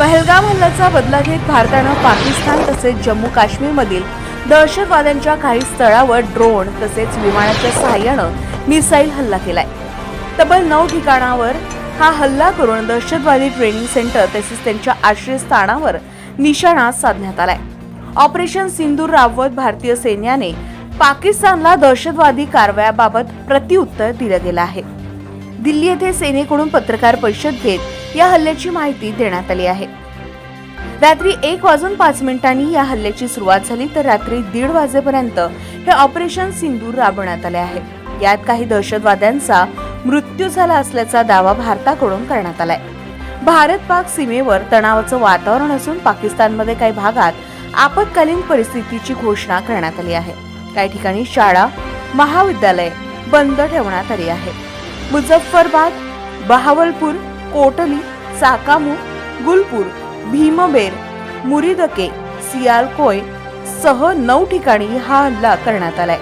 पहलगाम हल्ल्याचा बदला घेत भारतानं पाकिस्तान तसेच जम्मू काश्मीरमधील दहशतवाद्यांच्या काही स्थळावर ड्रोन तसेच विमानाच्या सहाय्यानं मिसाईल हल्ला केलाय. तब्बल नऊ ठिकाणावर हा हल्ला करून दहशतवादी ट्रेनिंग सेंटर तसेच त्यांच्या आश्रयस्थानावर निशाणा साधण्यात आलाय. ऑपरेशन सिंदूर राबवत भारतीय सैन्याने पाकिस्तानला दहशतवादी कारवायाबाबत प्रत्युत्तर दिलं गेलं आहे. दिल्ली येथे सेनेकडून पत्रकार परिषद घेत या हल्ल्याची माहिती देण्यात आली आहे. रात्री एक वाजून पाच मिनिटांनी या हल्ल्याची सुरुवात झाली तर रात्री दीड वाजेपर्यंत हे ऑपरेशन सिंदूर राबवण्यात आले आहे. यात काही दहशतवाद्यांचा मृत्यू झाला असल्याचा दावा भारताकडून करण्यात आलाय. भारत पाक सीमेवर तणावाचं वातावरण असून पाकिस्तानमध्ये काही भागात आपत्कालीन परिस्थितीची घोषणा करण्यात आली आहे. काही ठिकाणी शाळा महाविद्यालय बंद ठेवण्यात आली आहे. मुझफ्फरबाद बहावलपूर कोटली साकामू गुलपूर भीमबेर मुरिदके सियालकोय सह नऊ ठिकाणी हा हल्ला करण्यात आलाय.